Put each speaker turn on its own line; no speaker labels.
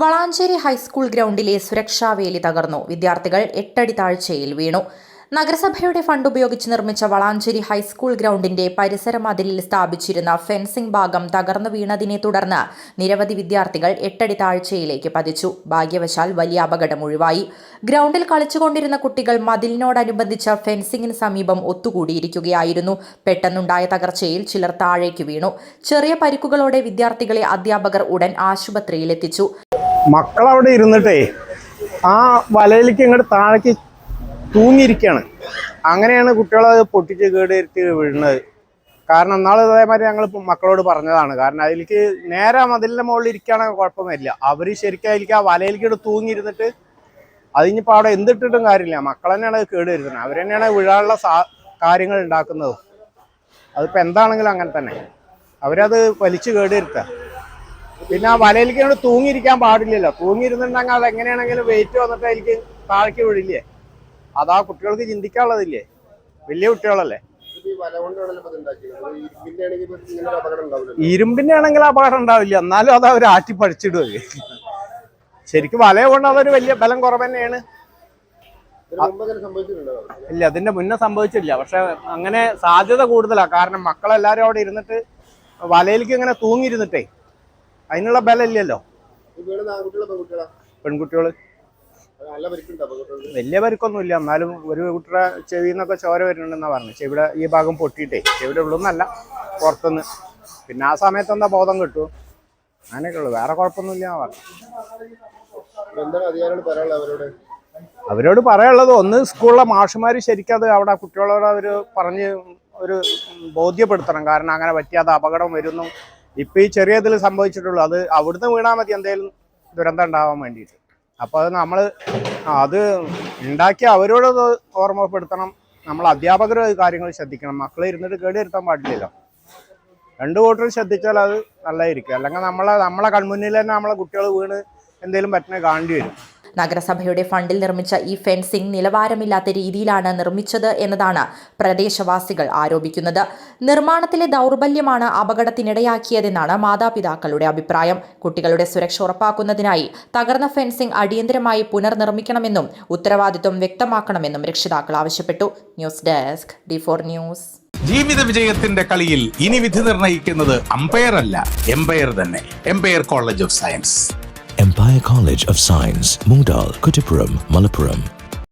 Valanchery high school ഗ്രൗണ്ടിലെ സുരക്ഷാ വേലി തകർന്നു. വിദ്യാർത്ഥികൾ എട്ടടി താഴ്ചയിൽ വീണു. നഗരസഭയുടെ ഫണ്ട് ഉപയോഗിച്ച് നിർമ്മിച്ച വളാഞ്ചേരി ഹൈസ്കൂൾ ഗ്രൗണ്ടിന്റെ പരിസര മതിലിൽ സ്ഥാപിച്ചിരുന്ന ഫെൻസിംഗ് ഭാഗം തകർന്നു വീണതിനെ തുടർന്ന് നിരവധി വിദ്യാർത്ഥികൾ എട്ടടി താഴ്ചയിലേക്ക് പതിച്ചു. ഭാഗ്യവശാൽ വലിയ അപകടം ഒഴിവായി. ഗ്രൗണ്ടിൽ കളിച്ചുകൊണ്ടിരുന്ന കുട്ടികൾ മതിലിനോടനുബന്ധിച്ച ഫെൻസിംഗിന് സമീപം ഒത്തുകൂടിയിരിക്കുകയായിരുന്നു. പെട്ടെന്നുണ്ടായ തകർച്ചയിൽ ചിലർ താഴേക്ക് വീണു. ചെറിയ പരിക്കുകളോടെ വിദ്യാർത്ഥികളെ അധ്യാപകർ ഉടൻ ആശുപത്രിയിലെത്തിച്ചു.
മക്കളവിടെ ഇരുന്നിട്ടേ ആ വലയിലേക്ക് ഇങ്ങോട്ട് താഴേക്ക് തൂങ്ങിയിരിക്കുകയാണ് അങ്ങനെയാണ് കുട്ടികളത് പൊട്ടിച്ച് കേടുവരുത്തി വീഴുന്നത് കാരണം നാളെ അതേമാതിരി ഞങ്ങൾ മക്കളോട് പറഞ്ഞതാണ്. കാരണം അതിലേക്ക് നേരെ മതിലിന്റെ മുകളിൽ ഇരിക്കുകയാണെങ്കിൽ കുഴപ്പമില്ല അവർ ശരിക്കും അതിലേക്ക് ആ വലയിലേക്ക് ഇട്ട് തൂങ്ങിയിരുന്നിട്ട് അതിനിപ്പോൾ അവിടെ എന്തിട്ടിട്ടും കാര്യമില്ല. മക്കൾ തന്നെയാണ് അത് കേട് വരുത്തുന്നത് അവർ തന്നെയാണ് വീഴാനുള്ള സാ കാര്യങ്ങൾ ഉണ്ടാക്കുന്നത്. അതിപ്പോൾ എന്താണെങ്കിലും അങ്ങനെ തന്നെ. അവരത് വലിച്ചു കേട് വരുത്തുക പിന്നെ ആ വലയിലേക്ക് അങ്ങോട്ട് തൂങ്ങിയിരിക്കാൻ പാടില്ലല്ലോ. തൂങ്ങിയിരുന്നുണ്ടെങ്കിൽ അത് എങ്ങനെയാണെങ്കിലും വെയിറ്റ് വന്നിട്ട് അതിലേക്ക് താഴേക്ക് വിടില്ലേ? അതാ കുട്ടികൾക്ക് ചിന്തിക്കാനുള്ളതില്ലേ? വലിയ കുട്ടികളല്ലേ?
ഇരുമ്പിന്റെ ആണെങ്കിൽ അപകടം
ഉണ്ടാവില്ല. എന്നാലും അത് അവർ ആറ്റി പഠിച്ചിടുക ശരിക്കും വല കൊണ്ട് അതൊരു വലിയ ബലം കുറവ് തന്നെയാണ് ഇല്ല അതിന്റെ മുന്നേ സംഭവിച്ചില്ല പക്ഷെ അങ്ങനെ സാധ്യത കൂടുതലാണ് കാരണം മക്കളെല്ലാരും അവിടെ ഇരുന്നിട്ട് വലയിലേക്ക് ഇങ്ങനെ തൂങ്ങിയിരുന്നിട്ടേ അതിനുള്ള ബലം ഇല്ലല്ലോ പെൺകുട്ടികൾ? വലിയ പരിക്കൊന്നുമില്ല. എന്നാലും ഒരു കുട്ടിയുടെ ചെവിയിൽ നിന്നൊക്കെ ചോര വരുന്നുണ്ടെന്നാ പറഞ്ഞു ചെവിടെ ഈ ഭാഗം പൊട്ടിയിട്ടേ. ചെവിടെ ഉള്ളൂന്നല്ല പുറത്തുനിന്ന്. പിന്നെ ആ സമയത്ത് എന്താ ബോധം കിട്ടും? അങ്ങനെയൊക്കെ ഉള്ളു. വേറെ കുഴപ്പമൊന്നുമില്ല എന്നാ പറഞ്ഞു
അവരോട്?
അവരോട് പറയാനുള്ളത് ഒന്ന് സ്കൂളിലെ മാഷുമാർ ശരിക്കും അത് അവിടെ കുട്ടികളോട് അവർ പറഞ്ഞ് ഒരു ബോധ്യപ്പെടുത്തണം. കാരണം അങ്ങനെ പറ്റിയാത് അപകടം വരുന്നു. ഇപ്പം ഈ ചെറിയ ഇതിൽ സംഭവിച്ചിട്ടുള്ളൂ. അത് അവിടുന്ന് വീണാൽ മതി എന്തെങ്കിലും ദുരന്തം ഉണ്ടാവാൻ വേണ്ടിയിട്ട്. അപ്പോൾ അത് നമ്മൾ അത് ഉണ്ടാക്കി അവരോട് ഓർമ്മപ്പെടുത്തണം. നമ്മൾ അധ്യാപകർ കാര്യങ്ങൾ ശ്രദ്ധിക്കണം. മക്കളെ ഇരുന്നിട്ട് കേടി വരുത്താൻ പാടില്ലല്ലോ. രണ്ട് കൂട്ടർ ശ്രദ്ധിച്ചാൽ അത് നല്ലതായിരിക്കും അല്ലെങ്കിൽ നമ്മളെ നമ്മളെ കൺമുന്നിൽ തന്നെ നമ്മളെ കുട്ടികൾ വീണ് എന്തെങ്കിലും പറ്റുന്നത് കാണേണ്ടി വരും.
നഗരസഭയുടെ ഫണ്ടിൽ നിർമ്മിച്ച ഈ ഫെൻസിംഗ് നിലവാരമില്ലാത്ത രീതിയിലാണ് നിർമ്മിച്ചത് എന്നതാണ് പ്രദേശവാസികൾ ആരോപിക്കുന്നത്. നിർമ്മാണത്തിലെ ദൗർബല്യമാണ് അപകടത്തിനിടയാക്കിയതെന്നാണ് മാതാപിതാക്കളുടെ അഭിപ്രായം. കുട്ടികളുടെ സുരക്ഷ ഉറപ്പാക്കുന്നതിനായി തകർന്ന ഫെൻസിംഗ് അടിയന്തരമായി പുനർനിർമ്മിക്കണമെന്നും ഉത്തരവാദിത്വം വ്യക്തമാക്കണമെന്നും രക്ഷിതാക്കൾ ആവശ്യപ്പെട്ടു. News desk D four news.
ജീവിത വിജയത്തിന്റെ കളിയിൽ ഇനി വിധി നിർണയിക്കുന്നത് അമ്പയർ അല്ല എംപയർ തന്നെ. Empire college of science.
Empire College of Science, Moondal, Kuttipuram, Malappuram.